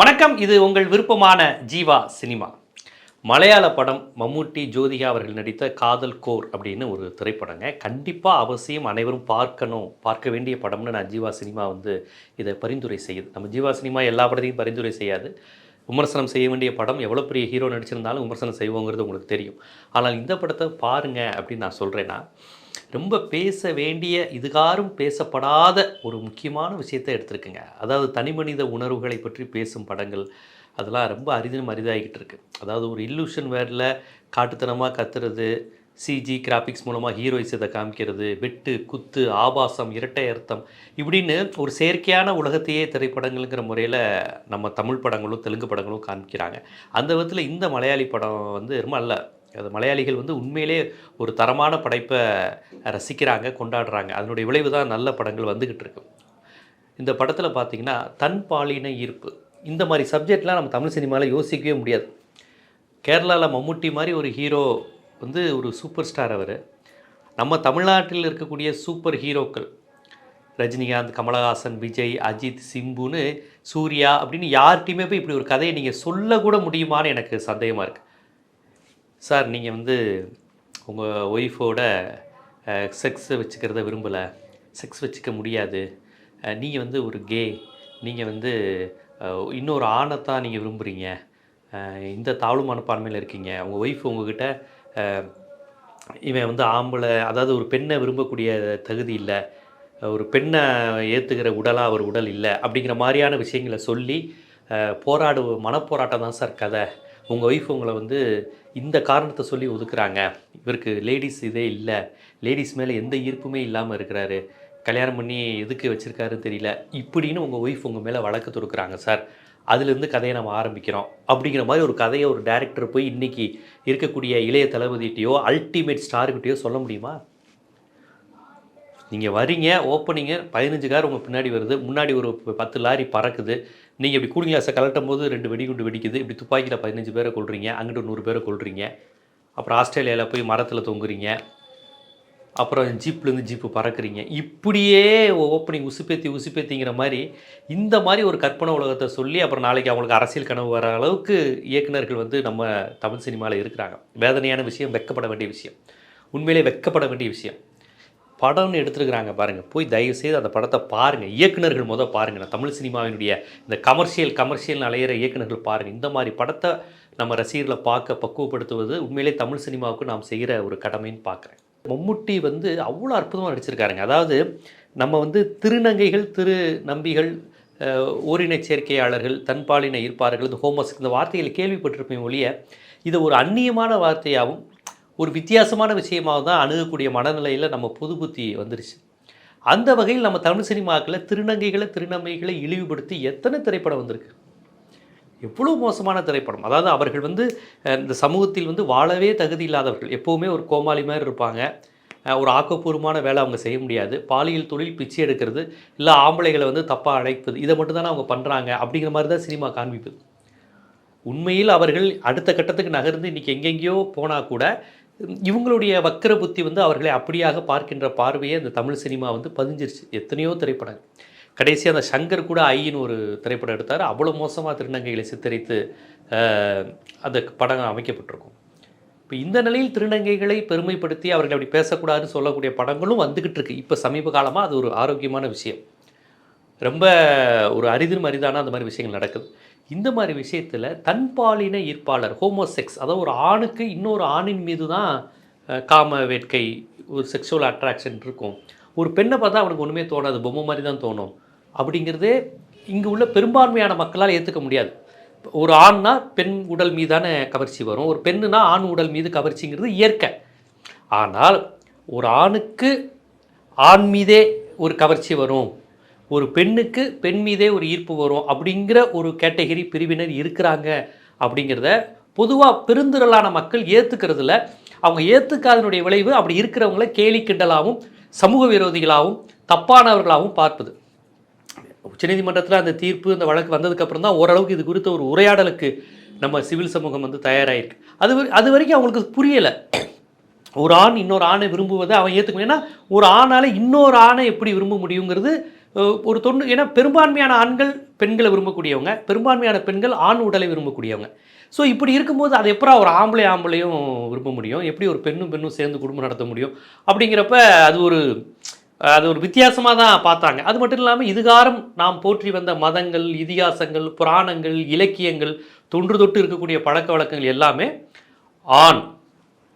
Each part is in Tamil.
வணக்கம் இது உங்கள் விருப்பமான ஜீவா சினிமா. மலையாள படம் மம்முட்டி ஜோதிகா அவர்கள் நடித்த காதல் கோர் அப்படின்னு ஒரு திரைப்படங்க. கண்டிப்பாக அவசியம் அனைவரும் பார்க்கணும் பார்க்க வேண்டிய படம்னு நான் ஜீவா சினிமா வந்து இதை பரிந்துரை செய்யுது. நம்ம ஜீவா சினிமா எல்லா படத்தையும் பரிந்துரை செய்யாது. விமர்சனம் செய்ய வேண்டிய படம் எவ்வளோ பெரிய ஹீரோ நடிச்சிருந்தாலும் விமர்சனம் செய்வோங்கிறது உங்களுக்கு தெரியும். ஆனால் இந்த படத்தை பாருங்கள் அப்படின்னு நான் சொல்கிறேன்னா ரொம்ப பேச வேண்டிய இதுகாரும் பேசப்படாத ஒரு முக்கியமான விஷயத்தை எடுத்திருக்குங்க. அதாவது தனிமனித உணர்வுகளை பற்றி பேசும் படங்கள் அதெல்லாம் ரொம்ப அரிதினும் அரிதாகிக்கிட்டு இருக்கு. அதாவது ஒரு இல்லூஷன் வேர்டில் காட்டுத்தனமாக கத்துறது சிஜி கிராஃபிக்ஸ் மூலமாக ஹீரோயிஸத்தை காமிக்கிறது வெட்டு குத்து ஆபாசம் இரட்டை அர்த்தம் இப்படின்னு ஒரு செயற்கையான உலகத்தையே திரைப்படங்கள்ங்கிற முறையில் நம்ம தமிழ் படங்களும் தெலுங்கு படங்களும் காமிக்கிறாங்க. அந்த விதத்தில் இந்த மலையாளி படம் வந்து ரொம்ப நல்ல அது மலையாளிகள் வந்து உண்மையிலே ஒரு தரமான படைப்பை ரசிக்கிறாங்க கொண்டாடுறாங்க. அதனுடைய விளைவு தான் நல்ல படங்கள் வந்துக்கிட்டு இருக்கு. இந்த படத்தில் பார்த்தீங்கன்னா தன் பாலின ஈர்ப்பு. இந்த மாதிரி சப்ஜெக்ட்லாம் நம்ம தமிழ் சினிமாவில் யோசிக்கவே முடியாது. கேரளாவில் மம்முட்டி மாதிரி ஒரு ஹீரோ வந்து ஒரு சூப்பர் ஸ்டார் அவர். நம்ம தமிழ்நாட்டில் இருக்கக்கூடிய சூப்பர் ஹீரோக்கள் ரஜினிகாந்த் கமலஹாசன் விஜய் அஜித் சிம்புன்னு சூர்யா அப்படின்னு யார்கிட்டையுமே போய் இப்படி ஒரு கதையை நீங்கள் சொல்லக்கூட முடியுமான்னு எனக்கு சந்தேகமாக இருக்குது சார் நீங்கள் வந்து உங்கள் ஒய்ஃபோட செக்ஸ் வச்சுக்கிறத விரும்பலை. செக்ஸ் வச்சுக்க முடியாது. நீங்கள் வந்து ஒரு கே நீங்கள் வந்து இன்னொரு ஆணைத்தான் நீங்கள் விரும்புகிறீங்க இந்த தாழ்வு மனப்பான்மையில் இருக்கீங்க. உங்கள் ஒய்ஃப் உங்ககிட்ட இவன் வந்து ஆம்பளை அதாவது ஒரு பெண்ணை விரும்பக்கூடிய தகுதி இல்லை. ஒரு பெண்ணை ஏற்றுக்கிற உடலாக ஒரு உடல் இல்லை. அப்படிங்கிற மாதிரியான விஷயங்களை சொல்லி போராடு மனப்போராட்டம் தான் சார் கதை. உங்கள் ஒய்ஃப் உங்களை வந்து இந்த காரணத்தை சொல்லி ஒதுக்குறாங்க. இவருக்கு லேடிஸ் இதே இல்லை. லேடிஸ் மேலே எந்த ஈர்ப்புமே இல்லாமல் இருக்கிறாரு. கல்யாணம் பண்ணி எதுக்கு வச்சுருக்காருன்னு தெரியல. இப்படின்னு உங்கள் ஒய்ஃப் உங்கள் மேலே வழக்கு தொடுக்குறாங்க சார் அதுலேருந்து கதையை நம்ம ஆரம்பிக்கிறோம். அப்படிங்கிற மாதிரி ஒரு கதையை ஒரு டேரக்டர் போய் இன்றைக்கி இருக்கக்கூடிய இளைய தளபதிகிட்டையோ அல்டிமேட் ஸ்டார்கிட்டையோ சொல்ல முடியுமா? நீங்கள் வரீங்க ஓப்பனிங்கு பதினஞ்சு கார் உங்கள் பின்னாடி வருது முன்னாடி ஒரு பத்து லாரி பறக்குது. நீங்கள் இப்படி கூலிங் கிளாஸை கலட்டும் போது ரெண்டு வெடிகுண்டு வெடிக்குது. இப்படி துப்பாக்கியில் பதினஞ்சு பேரை கொள்றீங்க அங்கிட்டு நூறு பேரை கொள்றீங்க அப்புறம் ஆஸ்திரேலியாவில் போய் மரத்தில் தொங்குறீங்க. அப்புறம் ஜீப்லேருந்து ஜீப்பு பறக்குறீங்க. இப்படியே ஓப்பனிங் உசுப்பேத்தி உசுப்பேத்திங்கிற மாதிரி இந்த மாதிரி ஒரு கற்பனை உலகத்தை சொல்லி அப்புறம் நாளைக்கு அவங்களுக்கு அரசியல் கனவு வர அளவுக்கு இயக்குனர்கள் வந்து நம்ம தமிழ் சினிமாவில் இருக்கிறாங்க. வேதனையான விஷயம் வெக்கப்பட வேண்டிய விஷயம். உண்மையிலே வெக்கப்பட வேண்டிய விஷயம். படம்னு எடுத்துருக்குறாங்க பாருங்கள் போய் தயவு செய்து அந்த படத்தை பாருங்கள் இயக்குனர்கள் முத பாருங்கள் நான் தமிழ் சினிமாவினுடைய இந்த கமர்ஷியல் கமர்ஷியல் அலையிற இயக்குனர்கள் பாருங்கள் இந்த மாதிரி படத்தை நம்ம ரசிகர்களை பார்க்க பக்குவப்படுத்துவது உண்மையிலே தமிழ் சினிமாவுக்கு நாம் செய்கிற ஒரு கடமைன்னு பார்க்குறேன். மம்முட்டி வந்து அவ்வளோ அற்புதமாக நடிச்சிருக்காருங்க. அதாவது நம்ம வந்து திருநங்கைகள் திரு நம்பிகள் ஓரின ஓரினச் சேர்க்கையாளர்கள் தன்பாலின இருப்பார்கள் இந்த ஹோமஸ் இந்த வார்த்தைகளை கேள்விப்பட்டிருப்பேன் ஒழிய இதை ஒரு அந்நியமான வார்த்தையாகவும் ஒரு வித்தியாசமான விஷயமாக தான் அணுகக்கூடிய மனநிலையில் நம்ம புது புத்தி வந்துருச்சு. அந்த வகையில் நம்ம தமிழ் சினிமாக்களில் திருநங்கைகளை திருநங்கைகளை இழிவுபடுத்தி எத்தனை திரைப்படம் வந்திருக்கு? எவ்வளோ மோசமான திரைப்படம். அதாவது அவர்கள் வந்து இந்த சமூகத்தில் வந்து வாழவே தகுதி இல்லாதவர்கள். எப்போவுமே ஒரு கோமாளி மாதிரி இருப்பாங்க. ஒரு ஆக்கப்பூர்வமான வேலை அவங்க செய்ய முடியாது. பாலியல் தொழில் பிச்சை எடுக்கிறது இல்லை ஆம்பளைகளை வந்து தப்பாக அழைப்பது இதை மட்டும் தானே அவங்க பண்ணுறாங்க அப்படிங்கிற மாதிரி தான் சினிமா காண்பிப்பது. உண்மையில் அவர்கள் அடுத்த கட்டத்துக்கு நகர்ந்து இன்றைக்கி எங்கெங்கேயோ போனால் கூட இவங்களுடைய வக்கர புத்தி வந்து அவர்களை அப்படியாக பார்க்கின்ற பார்வையை இந்த தமிழ் சினிமா வந்து பதிஞ்சிருச்சு. எத்தனையோ திரைப்படங்கள். கடைசியாக அந்த சங்கர் கூட ஐயின்னு ஒரு திரைப்படம் எடுத்தார். அவ்வளோ மோசமாக திருநங்கைகளை சித்தரித்து அந்த படம் அமைக்கப்பட்டிருக்கும். இப்போ இந்த நிலையில் திருநங்கைகளை பெருமைப்படுத்தி அவர்கள் அப்படி பேசக்கூடாதுன்னு சொல்லக்கூடிய படங்களும் வந்துக்கிட்டு இருக்கு இப்போ சமீப காலமாக அது ஒரு ஆரோக்கியமான விஷயம். ரொம்ப ஒரு அரிதும் அரிதான அந்த மாதிரி விஷயங்கள் நடக்குது. இந்த மாதிரி விஷயத்தில் தன்பாலின ஈர்ப்பாளர் ஹோமோசெக்ஸ் அதாவது ஒரு ஆணுக்கு இன்னொரு ஆணின் மீது தான் காம வேட்கை ஒரு செக்ஷுவல் அட்ராக்ஷன் இருக்கும். ஒரு பெண்ணை பார்த்தா அவனுக்கு ஒன்றுமே தோணாது பொம்மை மாதிரி தான் தோணும். அப்படிங்கிறதே இங்கே உள்ள பெரும்பான்மையான மக்களால் ஏற்றுக்க முடியாது. ஒரு ஆண்னா பெண் உடல் மீதான கவர்ச்சி வரும் ஒரு பெண்ணுனா ஆண் உடல் மீது கவர்ச்சிங்கிறது இயற்கை. ஆனால் ஒரு ஆணுக்கு ஆண் மீதே ஒரு கவர்ச்சி வரும். ஒரு பெண்ணுக்கு பெண் மீதே ஒரு ஈர்ப்பு வரும் அப்படிங்கிற ஒரு கேட்டகரி பிரிவினர் இருக்கிறாங்க அப்படிங்கிறத பொதுவாக பெருந்திரளான மக்கள் ஏற்றுக்கிறதுல அவங்க ஏற்றுக்காதனுடைய விளைவு அப்படி இருக்கிறவங்கள கேலி கிண்டலாகவும் சமூக விரோதிகளாகவும் தப்பானவர்களாகவும் பார்ப்பது. உச்சநீதிமன்றத்தில் அந்த தீர்ப்பு அந்த வழக்கு வந்ததுக்கப்புறம் தான் ஓரளவுக்கு இது குறித்த ஒரு உரையாடலுக்கு நம்ம சிவில் சமூகம் வந்து தயாராகிருக்கு அது அது வரைக்கும் அவங்களுக்கு புரியலை. ஒரு ஆண் இன்னொரு ஆணை விரும்புவதை அவன் ஏற்றுக்கணும் ஏன்னா ஒரு ஆணால் இன்னொரு ஆணை எப்படி விரும்ப முடியுங்கிறது ஒரு தொண்ணு ஏன்னா பெரும்பான்மையான ஆண்கள் பெண்களை விரும்பக்கூடியவங்க பெரும்பான்மையான பெண்கள் ஆண் உடலை விரும்பக்கூடியவங்க. ஸோ இப்படி இருக்கும்போது அது எப்பரா ஒரு ஆம்பளை ஆம்பளையும் விரும்ப முடியும்? எப்படி ஒரு பெண்ணும் பெண்ணும் சேர்ந்து குடும்பம் நடத்த முடியும்? அப்படிங்கிறப்ப அது ஒரு அது ஒரு வித்தியாசமாக தான் பார்த்தாங்க. அது மட்டும் இல்லாமல் இதுகாரம் நாம் போற்றி வந்த மதங்கள் இதிகாசங்கள் புராணங்கள் இலக்கியங்கள் தொன்று தொட்டு இருக்கக்கூடிய பழக்க வழக்கங்கள் எல்லாமே ஆண்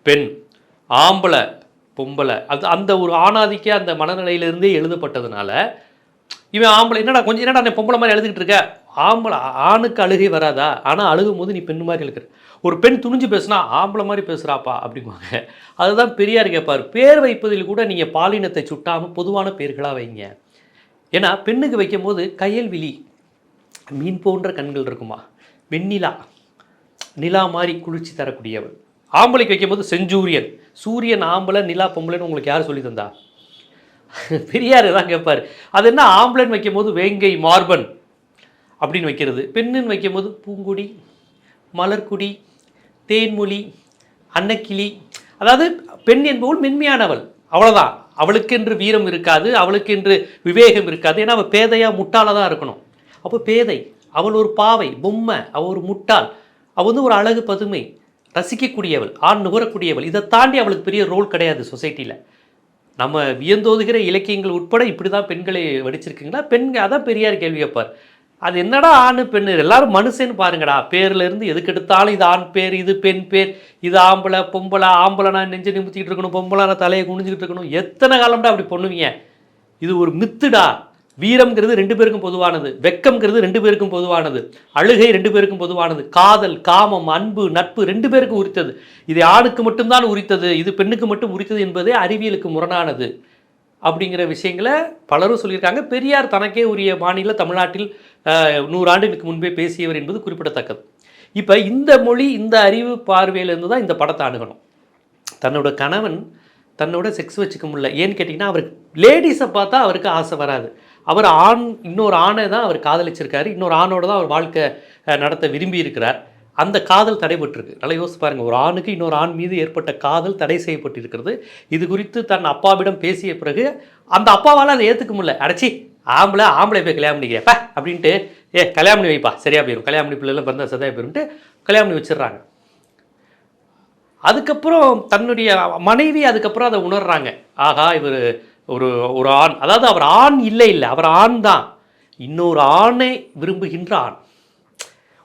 பெண் ஆம்பளை பொம்பளை. அது அந்த ஒரு ஆணாதிக்க அந்த மனநிலையிலிருந்தே எழுதப்பட்டதுனால இவன் ஆம்பளை என்னடா கொஞ்சம் என்னடா நீ பொம்பளை மாதிரி எழுதிக்கிட்டு இருக்க? ஆம்பளை ஆணுக்கு அழுகை வராதா? ஆனால் அழுகும் போது நீ பெண் மாதிரி இருக்கிற. ஒரு பெண் துணிஞ்சு பேசுனா ஆம்பளை மாதிரி பேசுகிறாப்பா அப்படிங்குவாங்க. அதுதான் பெரியார் கேட்பார். பேர் வைப்பதில் கூட நீங்கள் பாலினத்தை சுட்டாமல் பொதுவான பேர்களாக வைங்க. ஏன்னா பெண்ணுக்கு வைக்கும்போது கயல்விழி மீன் போன்ற கண்கள் இருக்குமா? வெண்ணிலா நிலா மாதிரி குளிர்ச்சி தரக்கூடியவள். ஆம்பளைக்கு வைக்கும்போது செஞ்சூரியன். சூரியன் ஆம்பளை நிலா பொம்பளைன்னு உங்களுக்கு யார் சொல்லி தந்தா பெரியார் தான் கேட்பார் அது என்ன? ஆம்பளைன்னு வைக்கும்போது வேங்கை மார்பன் அப்படின்னு வைக்கிறது. பெண்ணுன்னு வைக்கும்போது பூங்குடி மலர்குடி தேன்மொழி அன்னக்கிளி. அதாவது பெண் என்பவள் மென்மையானவள். அவ்வளோதான் அவளுக்கென்று வீரம் இருக்காது அவளுக்கென்று விவேகம் இருக்காது. ஏன்னா அவள் பேதையாக முட்டாளாக தான் இருக்கணும். அப்போ பேதை அவள் ஒரு பாவை பொம்மை அவள் ஒரு முட்டாள். அவள் வந்து ஒரு அழகு பதுமை. ரசிக்கக்கூடியவள் ஆண் நுகரக்கூடியவள். இதை தாண்டி அவளுக்கு பெரிய ரோல் கிடையாது சொசைட்டியில் நம்ம வியந்தோதுகிற இலக்கியங்கள் உட்பட இப்படி தான் பெண்களை வடிச்சிருக்கீங்களா? பெண்கள் அதான் பெரியார் கேள்வி கேட்பார். அது என்னடா ஆண் பெண் எல்லாரும் மனுஷன்னு பாருங்கடா. பேர்ல இருந்து எதுக்கு எடுத்தாலும் இது ஆண் பேர் இது பெண் பேர். இது ஆம்பளை பொம்பளை ஆம்பளை நான் நெஞ்சு நிமித்திக்கிட்டு இருக்கணும் பொம்பளை நான் தலையை குனிஞ்சிக்கிட்டு இருக்கணும். எத்தனை காலம்டா அப்படி பண்ணுவீங்க? இது ஒரு மித்துடா வீரம்ங்கிறது ரெண்டு பேருக்கும் பொதுவானது வெக்கம்ங்கிறது ரெண்டு பேருக்கும் பொதுவானது அழுகை ரெண்டு பேருக்கும் பொதுவானது காதல் காமம் அன்பு நட்பு ரெண்டு பேருக்கும் உரித்தது. இது ஆணுக்கு மட்டும்தான் உரித்தது இது பெண்ணுக்கு மட்டும் உரித்தது என்பதே அறிவியலுக்கு முரணானது. அப்படிங்கிற விஷயங்களை பலரும் சொல்லியிருக்காங்க. பெரியார் தனக்கே உரிய மாநில தமிழ்நாட்டில் நூறாண்டுகளுக்கு நூறு ஆண்டுகளுக்கு முன்பே பேசியவர் என்பது குறிப்பிடத்தக்கது. இப்போ இந்த மொழி இந்த அறிவு பார்வையிலேருந்து தான் இந்த படத்தை அணுகணும். தன்னோட கணவன் தன்னோட செக்ஸ் வச்சுக்க முடியல. ஏன்னு கேட்டிங்கன்னா அவருக்கு லேடிஸை பார்த்தா அவருக்கு ஆசை வராது. அவர் ஆண் இன்னொரு ஆணை தான் அவர் காதலிச்சிருக்காரு. இன்னொரு ஆணோட தான் அவர் வாழ்க்கை நடத்த விரும்பி இருக்கிறார் அந்த காதல் தடைபட்டிருக்கு. நல்லா யோசிச்சு பாருங்க. ஒரு ஆணுக்கு இன்னொரு ஆண் மீது ஏற்பட்ட காதல் தடை செய்யப்பட்டிருக்கிறது. இது குறித்து தன் அப்பாவிடம் பேசிய பிறகு அந்த அப்பாவால் அதை ஏற்றுக்க முடியல. அடைச்சி ஆம்பளை ஆம்பளை போய் கல்யாணம் பண்ணிக்கிறப்ப அப்படின்ட்டு ஏ கல்யாணம் பண்ணி வைப்பா. சரியாக போயிடும் கல்யாணம் பண்ணி பிள்ளைலாம் பிறந்தா சரியா போயிரும்ட்டு கல்யாணம் பண்ணி வச்சிடுறாங்க. அதுக்கப்புறம் தன்னுடைய மனைவி அதுக்கப்புறம் அதை உணர்றாங்க. ஆகா இவர் ஒரு ஒரு ஆண் அதாவது அவர் ஆண் இல்லை இல்லை அவர் ஆண் தான். இன்னொரு ஆணை விரும்புகின்ற ஆண்.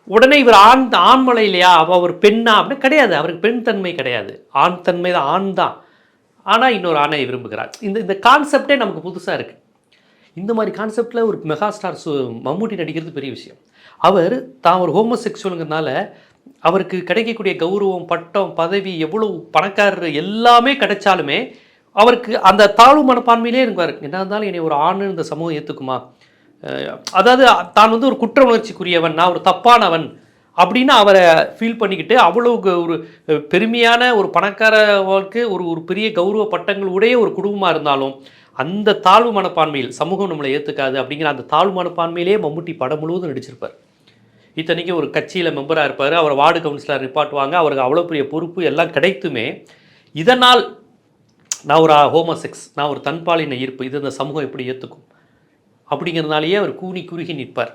உடனே இவர் ஆண் ஆண்மலை இல்லையா? அவ ஒரு பெண்ணா? அப்படின்னு கிடையாது. அவருக்கு பெண் தன்மை கிடையாது. ஆண் தன்மை தான் ஆண் தான். ஆனால் இன்னொரு ஆணை விரும்புகிறார். இந்த இந்த கான்செப்டே நமக்கு புதுசாக இருக்குது இந்த மாதிரி கான்செப்டில் ஒரு மெகா ஸ்டார் சு மம்மூட்டி நடிக்கிறது பெரிய விஷயம். அவர் தான் ஒரு ஹோமோசெக்சுவலுங்கிறனால அவருக்கு கிடைக்கக்கூடிய கௌரவம் பட்டம் பதவி எவ்வளோ பணக்காரர் எல்லாமே கிடைச்சாலுமே அவருக்கு அந்த தாழ்வு மனப்பான்மையிலே இருப்பார். என்ன இருந்தாலும் என்னை ஒரு ஆண் இந்த சமூகம் ஏற்றுக்குமா அதாவது தான் வந்து ஒரு குற்ற உணர்ச்சிக்குரியவன் நான் ஒரு தப்பானவன் அப்படின்னு அவரை ஃபீல் பண்ணிக்கிட்டு அவ்வளவு ஒரு பெருமையான ஒரு பணக்காரர்களுக்கு ஒரு ஒரு பெரிய கௌரவ பட்டங்கள் உடைய ஒரு குடும்பமாக இருந்தாலும் அந்த தாழ்வு மனப்பான்மையில் சமூகம் நம்மளை ஏற்றுக்காது அப்படிங்கிற அந்த தாழ்வு மனப்பான்மையிலே மம்முட்டி படம் முழுவதும் நடிச்சிருப்பார். இத்தனைக்கும் ஒரு கட்சியில் மெம்பராக இருப்பார். அவர் வார்டு கவுன்சிலர் நிப்பாட்டுவாங்க. அவருக்கு அவ்வளோ பெரிய பொறுப்பு எல்லாம் கிடைத்துமே இதனால் நான் ஒரு ஹோமோசெக்ஸ் நான் ஒரு தன்பாலின ஈர்ப்பு இது இந்த சமூகம் எப்படி ஏற்றுக்கும் அப்படிங்கிறதுனாலேயே அவர் கூனி குறுகி நிற்பார்.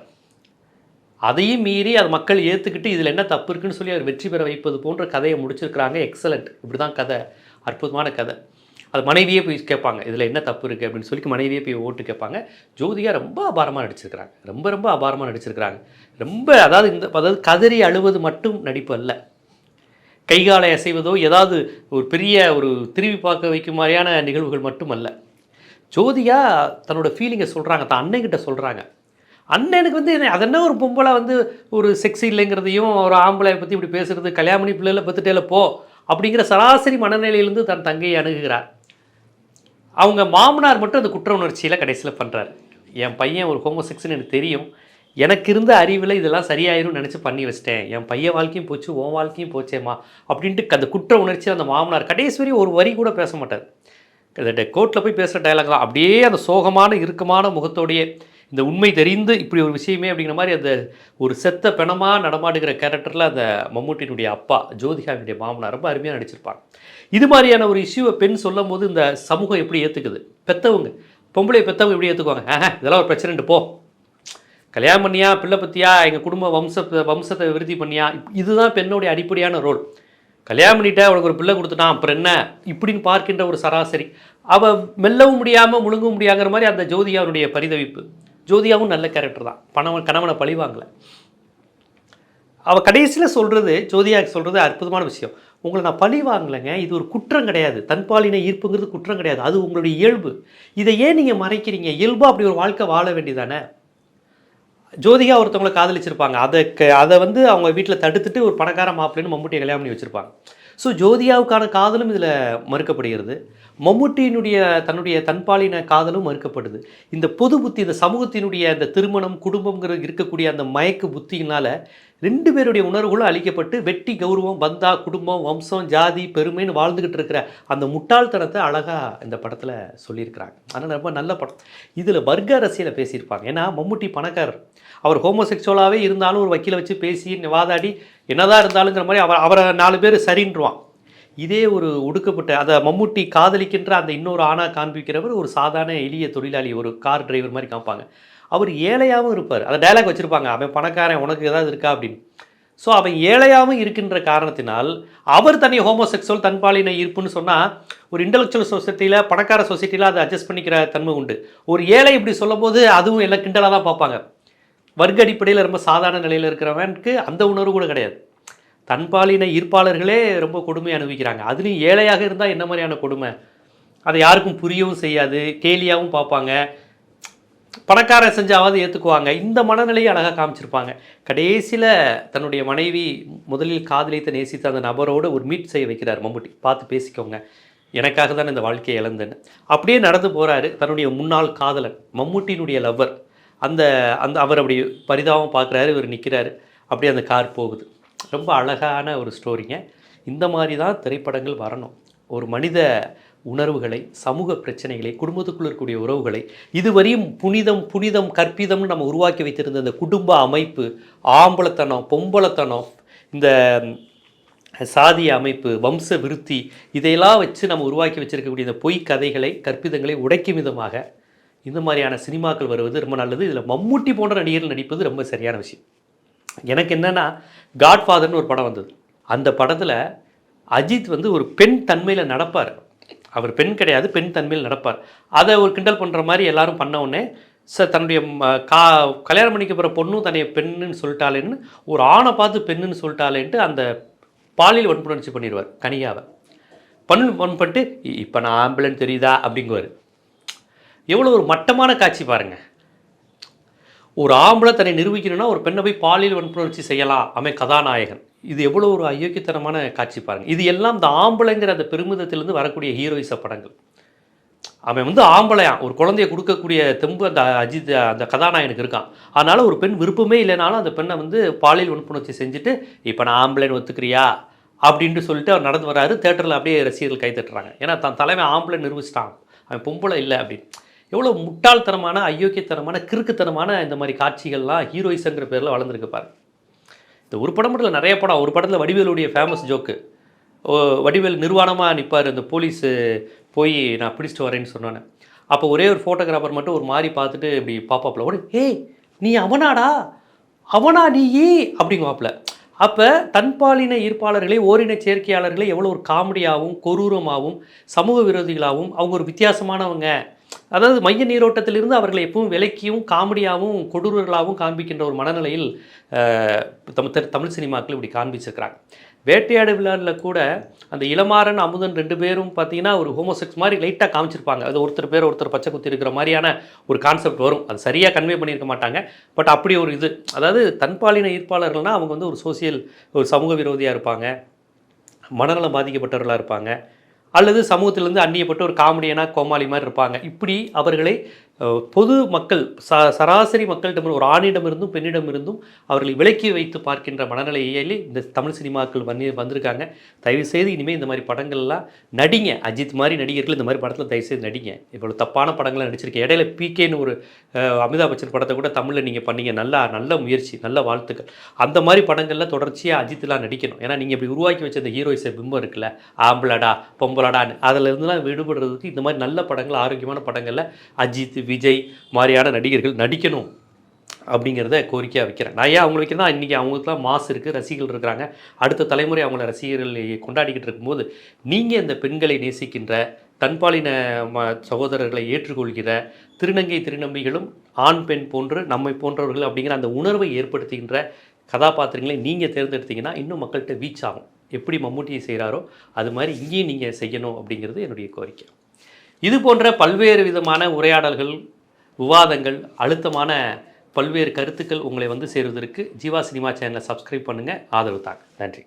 அதையும் மீறி அது மக்கள் ஏற்றுக்கிட்டு இதில் என்ன தப்பு இருக்குன்னு சொல்லி அவர் வெற்றி பெற வைப்பது போன்ற கதையை முடிச்சிருக்கிறாங்க. எக்ஸலண்ட் இப்படி தான் கதை. அற்புதமான கதை. அது மனைவியே போய் கேட்பாங்க இதில் என்ன தப்பு இருக்குது அப்படின்னு சொல்லி மனைவியே போய் ஓட்டு கேட்பாங்க. ஜோதிகா ரொம்ப அபாரமாக நடிச்சிருக்கிறாங்க. ரொம்ப ரொம்ப அபாரமாக நடிச்சிருக்கிறாங்க. ரொம்ப அதாவது இந்த அதாவது கதறி அழுவது மட்டும் நடிப்பு அல்ல. கைகாலை அசைவதோ ஏதாவது ஒரு பெரிய ஒரு திரும்பி பார்க்க வைக்கும் மாதிரியான நிகழ்வுகள் மட்டுமல்ல. ஜோதியாக தன்னோட ஃபீலிங்கை சொல்கிறாங்க தான் அண்ணன்கிட்ட சொல்கிறாங்க அண்ணனுக்கு வந்து என்ன- அது என்ன ஒரு பொம்பளை வந்து ஒரு செக்ஸ் இல்லைங்கிறதையும் ஒரு ஆம்பளை பற்றி இப்படி பேசுறது கல்யாணம் பண்ணி பிள்ளைல பத்துட்டேல போ அப்படிங்கிற சராசரி மனநிலையிலேருந்து தன் தங்கையை அணுகுகிறார். அவங்க மாமனார் மட்டும் அந்த குற்ற உணர்ச்சியில் கடைசியில் பண்ணுறாரு என் பையன் ஒரு ஹோமோசெக்ஸ்னு எனக்கு தெரியும். எனக்கு இருந்த அறிவில் இதெல்லாம் சரியாயிரும்னு நினச்சி பண்ணி வச்சிட்டேன். என் பையன் வாழ்க்கையும் போச்சு உன் வாழ்க்கையும் போச்சேம்மா அப்படின்ட்டு அந்த குற்ற உணர்ச்சி அந்த மாமனார் கடைசி வரையும் ஒரு வரி கூட பேச மாட்டார். கோர்ட்டில் போய் பேசுகிற டயலாக் தான். அப்படியே அந்த சோகமான இறுக்கமான முகத்தோடையே இந்த உண்மை தெரிந்து இப்படி ஒரு விஷயமே அப்படிங்கிற மாதிரி அந்த ஒரு செத்த பிணமாக நடமாடுகிற கேரக்டரில் அந்த மம்மூட்டியினுடைய அப்பா ஜோதிகாவினுடைய மாமனார் ரொம்ப அருமையாக நடிச்சிருப்பாங்க. இது மாதிரியான ஒரு இஷ்யூவை பெண் சொல்லும் போது இந்த சமூகம் எப்படி ஏற்றுக்குது பெத்தவங்க பொம்பளை பெத்தவங்க எப்படி ஏற்றுக்குவாங்க இதெல்லாம் ஒரு பிரச்சனைட்டு போ. கல்யாணம் பண்ணியா பிள்ளை பற்றியா எங்கள் குடும்ப வம்ச வம்சத்தை விருத்தி பண்ணியா இதுதான் பெண்ணுடைய அடிப்படையான ரோல் கல்யாணம் பண்ணிட்டா அவளுக்கு ஒரு பிள்ளை கொடுத்துட்டான் அப்புறம் என்ன? இப்படின்னு பார்க்கின்ற ஒரு சராசரி. அவள் மெல்லவும் முடியாமல் முழுங்கவும் முடியாங்கிற மாதிரி அந்த ஜோதியாவுடைய பரிதவிப்பு. ஜோதியாவும் நல்ல கேரக்டர் தான். பணவன் கணவனை பழிவாங்கல அவள் கடைசியில் சொல்கிறது ஜோதியாக்கு சொல்கிறது அற்புதமான விஷயம். உங்களை நான் பழி வாங்கலைங்க இது ஒரு குற்றம் கிடையாது. தன்பாலின ஈர்ப்புங்கிறது குற்றம் கிடையாது. அது உங்களுடைய இயல்பு. இதை ஏன் நீங்கள் மறைக்கிறீங்க? இயல்பாக அப்படி ஒரு வாழ்க்கை வாழ வேண்டியதானே? ஜோதிகா ஒருத்தவங்களை காதலிச்சிருப்பாங்க. அதை க அதை வந்து அவங்க வீட்டில் தடுத்துட்டு ஒரு பணக்கார மாப்பிள்ளைன்னு மம்முட்டியை கல்யாணம் பண்ணி வச்சுருப்பாங்க. ஸோ ஜோதிகாவுக்கான காதலும் இதில் மறுக்கப்படுகிறது. மம்முட்டியினுடைய தன்னுடைய தன்பாலின காதலும் மறுக்கப்படுது. இந்த பொது புத்தி இந்த சமூகத்தினுடைய இந்த திருமணம் குடும்பங்கிற இருக்கக்கூடிய அந்த மயக்கு புத்தியினால் ரெண்டு பேருடைய உணர்வுகளும் அழிக்கப்பட்டு வெட்டி கௌரவம் பந்தா குடும்பம் வம்சம் ஜாதி பெருமைன்னு வாழ்ந்துக்கிட்டு இருக்கிற அந்த முட்டாள்தனத்தை அழகாக இந்த படத்தில் சொல்லியிருக்கிறாங்க. அதனால் ரொம்ப நல்ல படம். இதில் வர்க்க அரசியலை பேசியிருப்பாங்க. ஏன்னா மம்முட்டி பணக்காரர். அவர் ஹோமோசெக்சுவலாகவே இருந்தாலும் ஒரு வக்கீலை வச்சு பேசி வாதாடி என்னதான் இருந்தாலுங்கிற மாதிரி அவர் அவரை நாலு பேர் சரின்றுவான். இதே ஒரு ஒடுக்கப்பட்ட அதை மம்முட்டி காதலிக்கின்ற அந்த இன்னொரு ஆணாக காண்பிக்கிறவர் ஒரு சாதாரண எளிய தொழிலாளி ஒரு கார் டிரைவர் மாதிரி காமிப்பாங்க. அவர் ஏழையாகவும் இருப்பார். அந்த டயலாக் வச்சுருப்பாங்க. அவன் பணக்காரன் உனக்கு ஏதாவது இருக்கா? அப்படின்னு. ஸோ அவன் ஏழையாகவும் இருக்கின்ற காரணத்தினால் அவர் தனி ஹோமோசெக்சுவல் தன்பாலின ஈர்ப்புன்னு சொன்னால் ஒரு இன்டலெக்சுவல் சொசைட்டியில் பணக்கார சொசைட்டியில் அதை அட்ஜஸ்ட் பண்ணிக்கிற தன்மை உண்டு. ஒரு ஏழை இப்படி சொல்லும்போது அதுவும் எல்லாம் கிண்டலாக தான் பார்ப்பாங்க. வர்க்க அடிப்படையில் ரொம்ப சாதாரண நிலையில் இருக்கிறவனுக்கு அந்த உணர்வு கூட கிடையாது. தன்பாலின ஈர்ப்பாளர்களே ரொம்ப கொடுமை அனுபவிக்கிறாங்க. அதுலேயும் ஏழையாக இருந்தால் என்ன மாதிரியான கொடுமை? அதை யாருக்கும் புரியவும் செய்யாது கேலியாகவும் பார்ப்பாங்க. பணக்காரன் செஞ்சாவது ஏற்றுக்குவாங்க இந்த மனநிலையை அழகாக காமிச்சிருப்பாங்க. கடைசியில் தன்னுடைய மனைவி முதலில் காதலித்து நேசித்த அந்த நபரோடு ஒரு மீட் செய்ய வைக்கிறார் மம்முட்டி பார்த்து பேசிக்கோங்க. எனக்காக தான் இந்த வாழ்க்கையை இழந்தேன்னு. அப்படியே நடந்து போகிறாரு தன்னுடைய முன்னாள் காதலன் மம்முட்டியினுடைய லவ்வர் அந்த அந்த அவர் அப்படி பரிதாபம் பார்க்குறாரு இவர் நிற்கிறாரு அப்படியே அந்த கார் போகுது. ரொம்ப அழகான ஒரு ஸ்டோரிங்க. இந்த மாதிரி தான் திரைப்படங்கள் வரணும். ஒரு மனித உணர்வுகளை சமூக பிரச்சனைகளை குடும்பத்துக்குள்ள இருக்கக்கூடிய உறவுகளை இதுவரையும் புனிதம் புனிதம் கற்பிதம்னு நம்ம உருவாக்கி வைத்திருந்த இந்த குடும்ப அமைப்பு ஆம்பளத்தனம் பொம்பளத்தனம் இந்த சாதிய அமைப்பு வம்ச விருத்தி இதையெல்லாம் வச்சு நம்ம உருவாக்கி வச்சிருக்கக்கூடிய இந்த பொய் கதைகளை கற்பிதங்களை உடைக்கும் விதமாக இந்த மாதிரியான சினிமாக்கள் வருவது ரொம்ப நல்லது. இதில் மம்முட்டி போன்ற நடிகர்கள் நடிப்பது ரொம்ப சரியான விஷயம். எனக்கு என்னென்னா காட்ஃபாதர்னு ஒரு படம் வந்தது. அந்த படத்தில் அஜித் வந்து ஒரு பெண் தன்மையில் நடப்பார். அவர் பெண் கிடையாது பெண் தன்மையில் நடப்பார். அதை ஒரு கிண்டல் பண்ணுற மாதிரி எல்லாரும் பண்ண உடனே சார் தன்னுடைய ம- கா கல்யாணம் பண்ணிக்க போகிற பொண்ணும் தன்னை பெண்ணுன்னு சொல்லிட்டாலேன்னு ஒரு ஆணை பார்த்து பெண்ணுன்னு சொல்லிட்டாலேன்ட்டு அந்த பாலியல் வன்புணர்ச்சி பண்ணிடுவார் கனியாவை. பண்ணு பண்ணு பண்ணிட்டு இப்போ நான் ஆம்புலன்ஸ் தெரியுதா? அப்படிங்குவார். எவ்வளோ ஒரு மட்டமான காட்சி பாருங்கள் ஒரு ஆம்பளை தன்னை நிரூபிக்கணும்னா ஒரு பெண்ணை போய் பாலியல் வன்புணர்ச்சி செய்யலாம். அவன் கதாநாயகன். இது எவ்வளோ ஒரு அயோக்கியத்தனமான காட்சி பாருங்க. இது எல்லாம் இந்த ஆம்பளைங்கிற அந்த பெருமிதத்திலிருந்து வரக்கூடிய ஹீரோயிச படங்கள். அவன் வந்து ஆம்பளையான் ஒரு குழந்தைய கொடுக்கக்கூடிய தெம்பு அந்த அஜித் அந்த கதாநாயகனுக்கு இருக்கான். அதனால் ஒரு பெண் விருப்பமே இல்லைனாலும் அந்த பெண்ணை வந்து பாலியல் வன்புணர்ச்சி செஞ்சுட்டு இப்போ நான் ஆம்பளைன்னு ஒத்துக்கிறியா? அப்படின்ட்டு சொல்லிட்டு அவர் நடந்து வராரு. தேட்டரில் அப்படியே ரசிகர்கள் கை தட்டுறாங்க. ஏன்னா தன் தலைமை ஆம்பளை நிரூபிச்சிட்டான். அவன் பொம்பளை இல்லை அப்படின்னு. எவ்வளோ முட்டாள்தனமான அயோக்கியத்தனமான கிறுக்குத்தனமான இந்த மாதிரி காட்சிகள்லாம் ஹீரோயிசங்கிற பேரில் வளர்ந்துருக்கு பாரு இந்த ஒரு படம் மட்டும் இல்லை நிறைய படம். ஒரு படத்தில் வடிவேலுடைய ஃபேமஸ் ஜோக்கு ஓ வடிவேல் நிர்வாணமாக நிற்பார் இந்த போலீஸு போய் நான் பிடிச்சிட்டு வரேன்னு சொன்னானே அப்போ ஒரே ஒரு ஃபோட்டோகிராஃபர் மட்டும் ஒரு மாதிரி பார்த்துட்டு இப்படி பாப்பாப்பில் உடனே ஏய் நீ அவனாடா? அவனா நீ? அப்படிங்குவாப்பில். அப்போ தன்பாலின ஈர்ப்பாளர்களே ஓரின சேர்க்கையாளர்களை எவ்வளோ ஒரு காமெடியாகவும் கொரூரமாகவும் சமூக விரோதிகளாகவும் அவங்க ஒரு வித்தியாசமானவங்க. அதாவது மைய நீரோட்டத்திலிருந்து அவர்களை எப்பவும் விலக்கியும் காமெடியாகவும் கொடூரர்களாகவும் காண்பிக்கின்ற ஒரு மனநிலையில் தமிழ் தமிழ் சினிமாக்கள் இப்படி காண்பிச்சிருக்கிறாங்க. வேட்டையாடு விழாவில் கூட அந்த இளமாறன் அமுதன் ரெண்டு பேரும் பார்த்தீங்கன்னா ஒரு ஹோமோசெக்ஸ் மாதிரி லைட்டாக காமிச்சிருப்பாங்க. அது ஒருத்தர் பேர் ஒருத்தர் பச்சை குத்தி இருக்கிற மாதிரியான ஒரு கான்செப்ட் வரும். அது சரியாக கன்வே பண்ணியிருக்க மாட்டாங்க. பட் அப்படி ஒரு இது. அதாவது தன்பாலின ஈர்ப்பாளர்கள்னால் அவங்க வந்து ஒரு சோசியல் ஒரு சமூக விரோதியாக இருப்பாங்க. மனநலம் பாதிக்கப்பட்டவர்களாக இருப்பாங்க. அல்லது சமூகத்திலிருந்து அந்நியப்பட்டு ஒரு காமெடியனாக கோமாளி மாதிரி இருப்பாங்க. இப்படி அவர்களை பொது மக்கள் ச சராசரி மக்களிடம் ஒரு ஆணிடமிருந்தும் பெண்ணிடமிருந்தும் அவர்களை விலக்கி வைத்து பார்க்கின்ற மனநிலையிலே இந்த தமிழ் சினிமாக்கள் வந்து வந்திருக்காங்க. தயவு செய்து இனிமேல் இந்த மாதிரி படங்கள்லாம் நடிங்க. அஜித் மாதிரி நடிகர்கள் இந்த மாதிரி படத்தில் தயவு செய்து நடிங்க. இவ்வளோ தப்பான படங்கள்லாம் நடிச்சிருக்கேன் இடையில பிகேன்னு ஒரு அமிதாப் பச்சன் படத்தை கூட தமிழில் நீங்கள் பண்ணீங்க. நல்லா நல்ல முயற்சி நல்ல வாழ்த்துக்கள். அந்த மாதிரி படங்களில் தொடர்ச்சியாக அஜித்லாம் நடிக்கணும். ஏன்னா நீங்கள் இப்படி உருவாக்கி வச்ச இந்த ஹீரோயிஸை பிம்பம் இருக்குல்ல ஆம்பளடா பொம்பளடான்னு அதில் இருந்துலாம் விடுபடுறதுக்கு இந்த மாதிரி நல்ல படங்கள் ஆரோக்கியமான படங்களில் அஜித் விஜய் மாதிரியான நடிகர்கள் நடிக்கணும் அப்படிங்கிறத கோரிக்கையாக வைக்கிறேன். நான் ஏன் அவங்க வைக்கிறேன்னா இன்றைக்கி அவங்களுக்குலாம் மாஸ் இருக்குது ரசிகர்கள் இருக்கிறாங்க. அடுத்த தலைமுறை அவங்கள ரசிகர்கள் கொண்டாடிக்கிட்டு இருக்கும்போது நீங்கள் இந்த பெண்களை நேசிக்கின்ற தன்பாலின ம சகோதரர்களை ஏற்றுக்கொள்கிற திருநங்கை திருநம்பிகளும் ஆண் பெண் போன்று நம்மை போன்றவர்கள் அப்படிங்கிற அந்த உணர்வை ஏற்படுத்துகின்ற கதாபாத்திரங்களை நீங்கள் தேர்ந்தெடுத்தீங்கன்னா இன்னும் மக்கள்கிட்ட ரீச் ஆகும். எப்படி மம்முட்டியை செய்கிறாரோ அது மாதிரி இங்கேயும் நீங்கள் செய்யணும் அப்படிங்கிறது என்னுடைய கோரிக்கை. இது போன்ற பல்வேறு விதமான உரையாடல்கள் விவாதங்கள் அழுத்தமான பல்வேறு கருத்துக்கள் உங்களை வந்து சேருவதற்கு ஜீவா சினிமா சேனலை சப்ஸ்கிரைப் பண்ணுங்கள் ஆதரவு தாங்க. நன்றி.